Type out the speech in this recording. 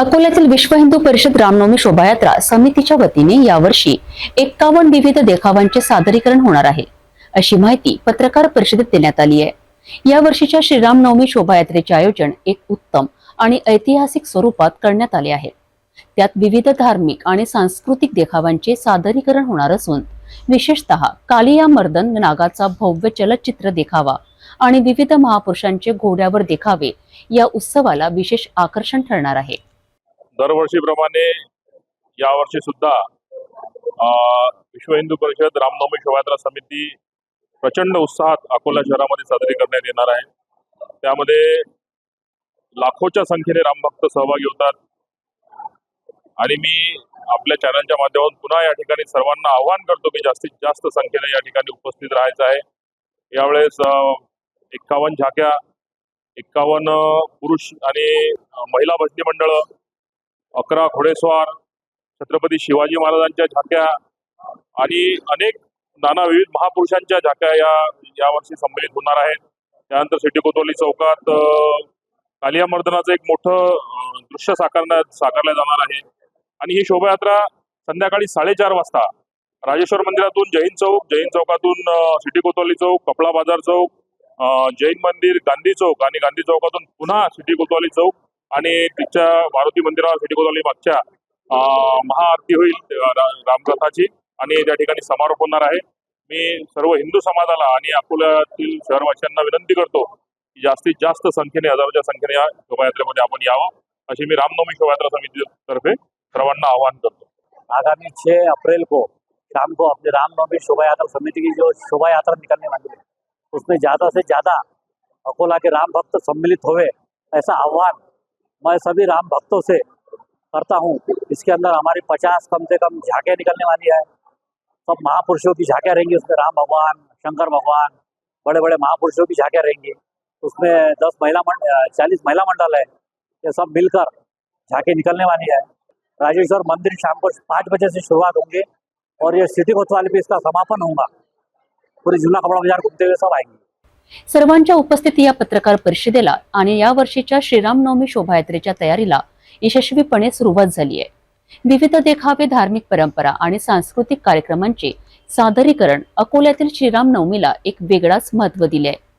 अकोल्यातील विश्व हिंदू परिषद रामनवमी शोभायात्रा समितीच्या वतीने यावर्षी एक्कावन्न विविध देखावांचे सादरीकरण होणार आहे. अशी माहिती पत्रकार परिषदेत देण्यात आली आहे. या वर्षीच्या श्रीरामनवमी शोभायात्रेचे आयोजन एक उत्तम आणि ऐतिहासिक स्वरूपात करण्यात आले आहे. त्यात विविध धार्मिक आणि सांस्कृतिक देखावांचे सादरीकरण होणार असून विशेषतः कालिया मर्दन नागाचा भव्य चलचित्र देखावा आणि विविध महापुरुषांचे घोड्यावर देखावे या उत्सवाला विशेष आकर्षण ठरणार आहे. दरवर्षीप्रमाणे यावर्षी सुद्धा विश्व हिंदू परिषद रामनवमी शोभायात्रा समिती प्रचंड उत्साहात अकोला शहरामध्ये साजरी करण्यात येणार आहे. त्यामध्ये लाखोच्या संख्येने रामभक्त सहभागी होतात. आणि मी आपल्या चॅनलच्या माध्यमातून पुन्हा या ठिकाणी सर्वांना आवाहन करतो की जास्तीत जास्त संख्येने या ठिकाणी उपस्थित राहायचं आहे. यावेळेस एक्कावन्न झाक्या एक्कावन्न पुरुष आणि महिला भजनी मंडळं अकरा घोडेस्वार छत्रपती शिवाजी महाराजांच्या झाक्या आणि अनेक नाना विविध महापुरुषांच्या झाक्या या यावर्षी संमेलित होणार आहेत. त्यानंतर सिटी कोतोली चौकात कालिया मर्दनाचं एक मोठं दृश्य साकारण्यात साकारलं जाणार आहे. आणि ही शोभायात्रा संध्याकाळी साडेचार वाजता राजेश्वर मंदिरातून जैन चौक जैन चौकातून सिटी कोतवाली चौक कपडा बाजार चौक जैन मंदिर गांधी चौक आणि गांधी चौकातून पुन्हा सिटी कोतवाली चौक आणि तिच्या मारुती मंदिरावर सिटी मागच्या महाआरती होईल रामरथाची रामकथाची आणि त्या ठिकाणी समारोप होणार आहे. मी सर्व हिंदू समाजाला आणि अकोल्यातील शहरवासियांना विनंती करतो की जास्तीत जास्त संख्येने हजारोच्या संख्येने या शोभायात्रेमध्ये आपण यावं. अशी मी रामनवमी शोभायात्रा समितीतर्फे सर्वांना आवाहन करतो. आगामी छे अप्रैल को शाम को अपनी रामनवमी शोभा यात्रा समिति की जो शोभा यात्रा निकलने वाली है उसमें ज़्यादा से ज़्यादा अकोला के राम भक्त सम्मिलित हुए ऐसा आह्वान मैं सभी राम भक्तों से करता हूँ। इसके अंदर हमारी पचास कम से कम झांकियाँ निकलने वाली है। सब महापुरुषों की झांकियाँ रहेंगी उसमें। राम भगवान, शंकर भगवान बड़े बड़े महापुरुषों की झांकियाँ रहेंगी। उसमें दस महिला मंडल चालीस महिला मंडल है। ये सब मिलकर झांकी निकलने वाली है। राजेश्वर मंदिर शाम को पाँच बजे से शुरुआत होंगे और ये सिटी कोतवाली पे इसका समापन होगा। पूरे जिला कपड़ा बाज़ार घूमते हुए सब आएँगे। सर्वांच्या उपस्थिती या पत्रकार परिषदेला आणि या वर्षीच्या श्रीरामनवमी शोभायात्रेच्या तयारीला यशस्वीपणे सुरुवात झाली आहे. विविध देखावे धार्मिक परंपरा आणि सांस्कृतिक कार्यक्रमांचे सादरीकरण अकोल्यातील श्रीरामनवमीला एक वेगळाच महत्त्व दिले आहे.